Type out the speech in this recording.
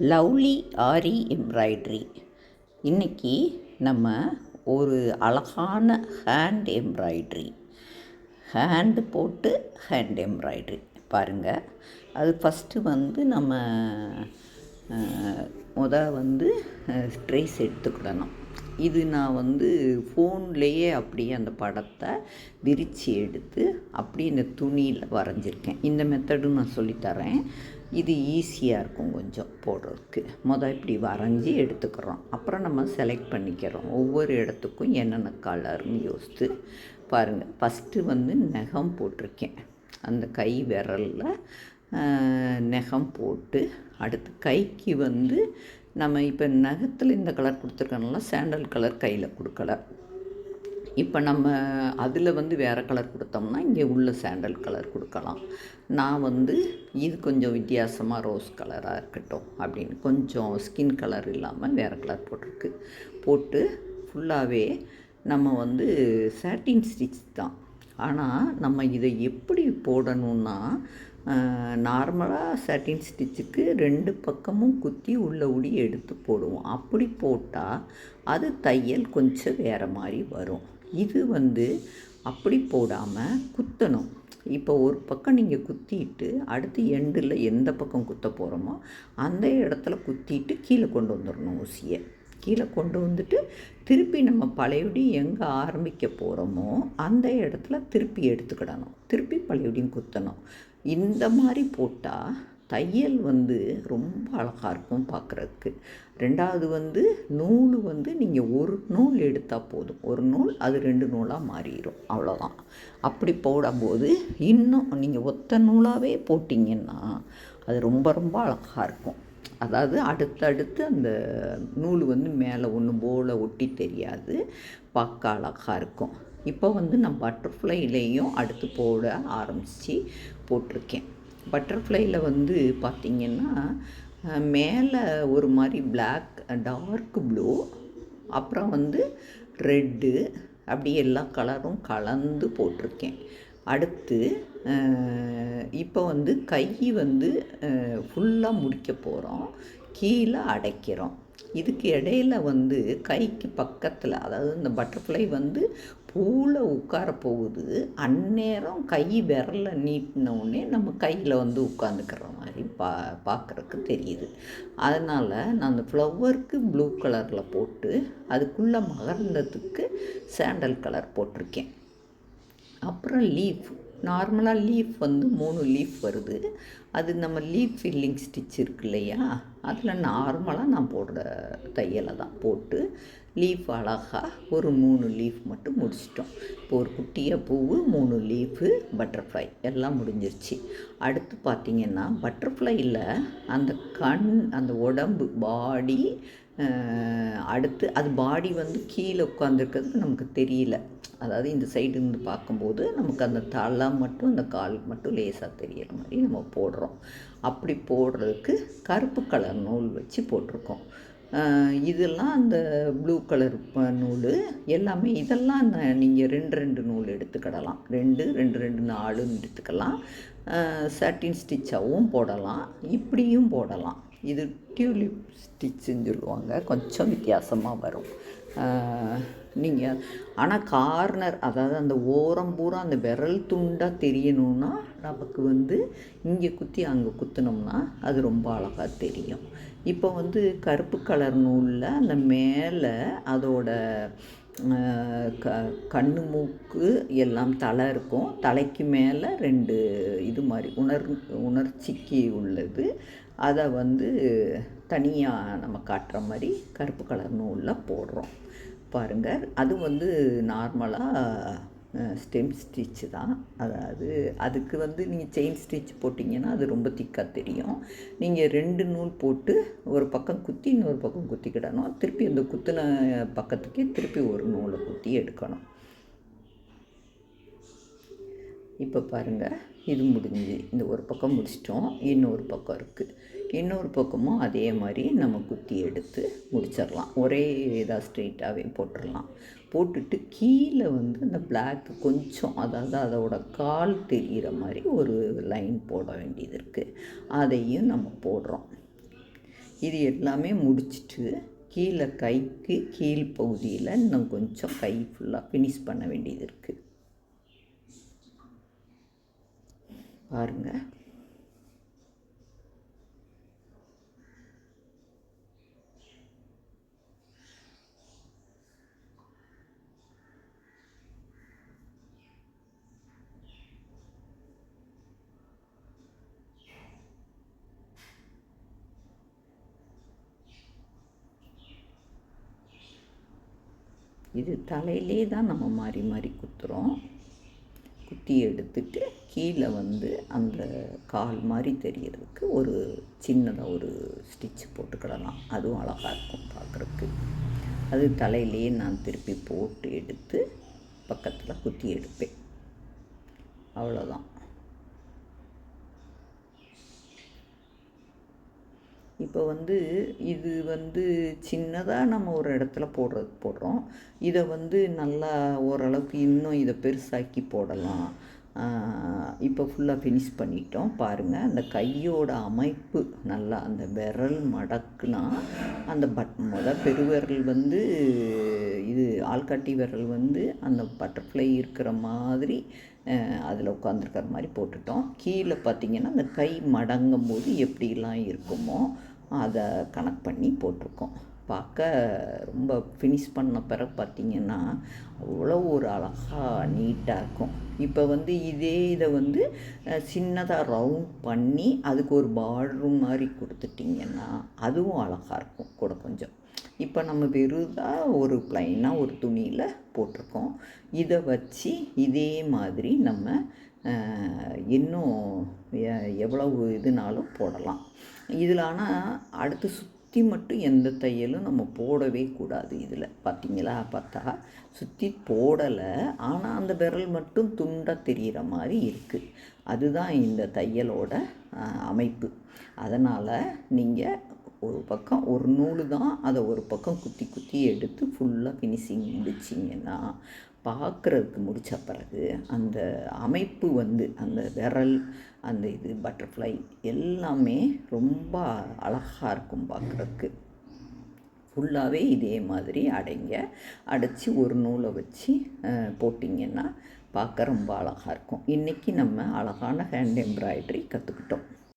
Lovely ஆரி embroidery. இன்றைக்கி நம்ம ஒரு அழகான ஹேண்ட் எம்ப்ராய்ட்ரி. ஹேண்டு போட்டு ஹேண்ட் எம்ப்ராய்ட்ரி. பாருங்கள் அது ஃபஸ்ட்டு வந்து நம்ம முத வந்து ட்ரேஸ் எடுத்துக்கிடணும். இது நான் வந்து ஃபோன்லேயே அப்படியே அந்த படத்தை விரித்து எடுத்து அப்படியே இந்த துணியில் வரைஞ்சிருக்கேன். இந்த மெத்தடும் நான் சொல்லித்தரேன். இது ஈஸியாக இருக்கும் கொஞ்சம் போடுறதுக்கு. மொதல் இப்படி வரைஞ்சி எடுத்துக்கிறோம். அப்புறம் நம்ம செலக்ட் பண்ணிக்கிறோம். ஒவ்வொரு இடத்துக்கும் என்னென்ன கலர்னு யோசித்து பாருங்கள் ஃபஸ்ட்டு வந்து நகம் போட்டிருக்கேன். அந்த கை விரலில் நகம் போட்டு அடுத்து கைக்கு வந்து நம்ம இப்போ நகத்தில் இந்த கலர் கொடுத்துருக்கனால சாண்டல் கலர் கையில் கொடுக்கல. இப்போ நம்ம அதில் வந்து வேறு கலர் கொடுத்தோம்னா இங்கே உள்ள சாண்டல் கலர் கொடுக்கலாம். நான் வந்து இது கொஞ்சம் வித்தியாசமாக ரோஸ் கலராக இருக்கட்டும் அப்படின்னு. கொஞ்சம் ஸ்கின் கலர் இல்லாமல் வேறு கலர் போட்டிருக்கு. போட்டு ஃபுல்லாகவே நம்ம வந்து சாட்டின் ஸ்டிச் தான். ஆனால் நம்ம இதை எப்படி போடணும்னா நார்மலாக சட்டின் ஸ்டிச்சுக்கு ரெண்டு பக்கமும் குத்தி உள்ள உடி எடுத்து போடுவோம். அப்படி போட்டால் அது தையல் கொஞ்சம் வேறு மாதிரி வரும். இது வந்து அப்படி போடாமல் குத்தணும். இப்போ ஒரு பக்கம் நீங்கள் குத்திட்டு அடுத்து எண்டில் எந்த பக்கம் குத்த போகிறோமோ அந்த இடத்துல குத்திட்டு கீழே கொண்டு வந்துடணும் ஊசியை. கீழே கொண்டு வந்துட்டு திருப்பி நம்ம பழையபடி எங்கே ஆரம்பிக்க போகிறோமோ அந்த இடத்துல திருப்பி எடுத்துக்கிடணும். திருப்பி பழையபடியும் குத்தணும். இந்த மாதிரி போட்டால் தையல் வந்து ரொம்ப அழகாக இருக்கும் பார்க்குறதுக்கு. ரெண்டாவது வந்து நூல் வந்து நீங்கள் ஒரு நூல் எடுத்தால் போதும். ஒரு நூல் அது ரெண்டு நூலாக மாறிடும் அவ்வளோதான் அப்படி போடும்போது இன்னும் நீங்கள் ஒத்த நூலாகவே போட்டிங்கன்னா அது ரொம்ப ரொம்ப அழகாக இருக்கும். அதாவது அடுத்தடுத்து அந்த நூல் வந்து மேலே ஒன்று போல் ஒட்டி தெரியாது. பார்க்க அழகாக இருக்கும். இப்போ வந்து நான் பட்டர்ஃப்ளைலேயும் அடுத்து போட ஆரம்பித்து போட்டிருக்கேன். பட்டர்ஃப்ளையில் வந்து பார்த்திங்கன்னா மேலே ஒரு மாதிரி பிளாக் டார்க் ப்ளூ அப்புறம் வந்து ரெட்டு அப்படி எல்லா கலரும் கலந்து போட்டிருக்கேன். அடுத்து இப்போ வந்து கை வந்து ஃபுல்லாக முடிக்க போகிறோம் கீழே அடைக்கிறோம். இதுக்கு இடையில வந்து கைக்கு பக்கத்தில் அதாவது இந்த பட்டர்ஃப்ளை வந்து பூவில் உட்கார போகுது. அந்நேரம் கை விரல நீட்டினவுடனே நம்ம கையில் வந்து உட்காந்துக்கிற மாதிரி பா பார்க்குறக்கு தெரியுது. அதனால் நான் அந்த ஃப்ளவருக்கு ப்ளூ கலரில் போட்டு அதுக்குள்ளே மகர்ந்ததுக்கு சாண்டல் கலர் போட்டிருக்கேன். அப்புறம் லீஃப். நார்மலாக லீஃப் வந்து மூணு லீஃப் வருது. அது நம்ம லீஃப் ஃபில்லிங் ஸ்டிச் இருக்கு இல்லையா? அதில் நார்மலாக நான் போடுற தையலை தான் போட்டு லீஃப் அழகாக ஒரு மூணு லீஃப் மட்டும் முடிச்சிட்டோம். இப்போ ஒரு குட்டியாக பூவு மூணு லீஃபு பட்டர்ஃப்ளை எல்லாம் முடிஞ்சிருச்சு. அடுத்து பார்த்திங்கன்னா பட்டர்ஃப்ளையில் அந்த கண் அந்த உடம்பு பாடி அடுத்து அது பாடி வந்து கீழே உட்காந்துருக்கிறது நமக்கு தெரியல. அதாவது இந்த சைடு இருந்து பார்க்கும்போது நமக்கு அந்த தலை மட்டும் அந்த கால் மட்டும் லேசாக தெரியிற மாதிரி நம்ம போடுறோம். அப்படி போடுறதுக்கு கருப்பு கலர் நூல் வச்சு போட்டிருக்கோம். இதெல்லாம் அந்த ப்ளூ கலர் நூல் எல்லாமே இதெல்லாம் நீங்கள் ரெண்டு ரெண்டு நூல் எடுத்துக்கிடலாம். ரெண்டு ரெண்டு ரெண்டு நாலுன்னு எடுத்துக்கலாம். சட்டின் ஸ்டிச்சாகவும் போடலாம். இப்படியும் போடலாம். இது டியூலிப் ஸ்டிச்சுன்னு சொல்லுவாங்க. கொஞ்சம் வித்தியாசமாக வரும். நீங்கள் ஆனால் கார்னர் அதாவது அந்த ஓரம் பூரா அந்த விரல் துண்டாக தெரியணுன்னா நமக்கு வந்து இங்கே குத்தி அங்கே குத்தினோம்னா அது ரொம்ப அழகாக தெரியும். இப்போ வந்து கருப்பு கலர் நூலில் அந்த மேலே அதோட க கண்ணு மூக்கு எல்லாம் தலை இருக்கும். தலைக்கு மேலே ரெண்டு இது மாதிரி உணர் உணர்ச்சிக்கு உள்ளது. அதை வந்து தனியாக நம்ம காட்டுற மாதிரி கருப்பு கலர் நூலில் போடுறோம். பாருங்கள் அது வந்து நார்மலாக ஸ்டெம் ஸ்டிச்சு தான். அதாவது அதுக்கு வந்து நீங்கள் செயின் ஸ்டிச் போட்டிங்கன்னா அது ரொம்ப திக்காக தெரியும். நீங்கள் ரெண்டு நூல் போட்டு ஒரு பக்கம் குத்தி இன்னொரு பக்கம் குத்திக்கிடணும். திருப்பி அந்த குத்தின பக்கத்துக்கே திருப்பி ஒரு நூலை குத்தி எடுக்கணும். இப்போ பாருங்கள் இது முடிஞ்சு. இந்த ஒரு பக்கம் முடிச்சிட்டோம் இன்னொரு பக்கம் இருக்குது இன்னொரு பக்கமும் அதே மாதிரி நம்ம குத்தி எடுத்து முடிச்சிடலாம். ஒரே இதாக ஸ்ட்ரெயிட்டாகவே போட்டுடலாம். போட்டுட்டு கீழே வந்து அந்த பிளாக் கொஞ்சம் அதாவது அதோட கால் தெரிகிற மாதிரி ஒரு லைன் போட வேண்டியது இருக்குது அதையும் நம்ம போடுறோம். இது எல்லாமே முடிச்சிட்டு கீழே கைக்கு கீழ் பகுதியில் இன்னும் கொஞ்சம் கை ஃபுல்லாக ஃபினிஷ் பண்ண வேண்டியது இருக்குது பாருங்கள் இது தலையிலே தான் நம்ம மாறி மாறி குத்துறோம். குத்தி எடுத்துட்டு கீழே வந்து அந்த கால் மாதிரி தெரியறதுக்கு ஒரு சின்னதாக ஒரு ஸ்டிச் போட்டுக்கிடலாம். அதுவும் அழகாக இருக்கும் பார்க்குறக்கு அது தலையிலேயே நான் திருப்பி போட்டு எடுத்து பக்கத்தில் குத்தி எடுப்பேன். அவ்வளோதான் இப்போ வந்து இது வந்து சின்னதாக நம்ம ஒரு இடத்துல போடுறது போடுறோம். இதை வந்து நல்லா ஓரளவுக்கு இன்னும் இதை பெருசாக்கி போடலாம். இப்போ ஃபுல்லாக ஃபினிஷ் பண்ணிட்டோம். பாருங்கள் அந்த கையோட அமைப்பு நல்லா அந்த விரல் மடக்குனா அந்த பட் முத பெருவிரல் வந்து இது ஆள்காட்டி விரல் வந்து அந்த பட்டர்ஃப்ளை இருக்கிற மாதிரி அதில் உட்காந்துருக்கிற மாதிரி போட்டுட்டோம். கீழே பார்த்திங்கன்னா அந்த கை மடங்கும் போது எப்படிலாம் இருக்குமோ அதை கணக்கு பண்ணி போட்டிருக்கோம். பார்க்க ரொம்ப ஃபினிஷ் பண்ண பிறகு பார்த்திங்கன்னா அவ்வளோ ஒரு அழகாக நீட்டாக இருக்கும். இப்போ வந்து இதே இதை வந்து சின்னதாக ரவுண்ட் பண்ணி அதுக்கு ஒரு பார்டரும் மாதிரி கொடுத்துட்டிங்கன்னா அதுவும் அழகாக இருக்கும் கூட கொஞ்சம். இப்போ நம்ம வெறுதாக ஒரு ப்ளைனாக ஒரு துணியில் போட்டிருக்கோம். இதை வச்சு இதே மாதிரி நம்ம இன்னும் எவ்வளவு இதுனாலும் போடலாம். இதில் ஆனால் அடுத்து சுற்றி மட்டும் எந்த தையலும் நம்ம போடவே கூடாது இதில். பார்த்திங்களா பார்த்தா சுற்றி போடலை. ஆனால் அந்த விரல் மட்டும் துண்டாக தெரிகிற மாதிரி இருக்குது அதுதான் இந்த தையலோட அமைப்பு. அதனால் நீங்கள் ஒரு பக்கம் ஒரு நூல் தான் அதை ஒரு பக்கம் குத்தி குத்தி எடுத்து ஃபுல்லாக ஃபினிஷிங் முடிச்சிங்கன்னா பார்க்குறதுக்கு முடித்த பிறகு அந்த அமைப்பு வந்து அந்த விரல் அந்த இது பட்டர்ஃப்ளை எல்லாமே ரொம்ப அழகாக இருக்கும் பார்க்குறதுக்கு. ஃபுல்லாகவே இதே மாதிரி அடைங்க அடைச்சி ஒரு நூலை வச்சு போட்டிங்கன்னா பார்க்க ரொம்ப அழகாக இருக்கும். இன்றைக்கி நம்ம அழகான ஹேண்ட் எம்ப்ராய்டரி கற்றுக்கிட்டோம்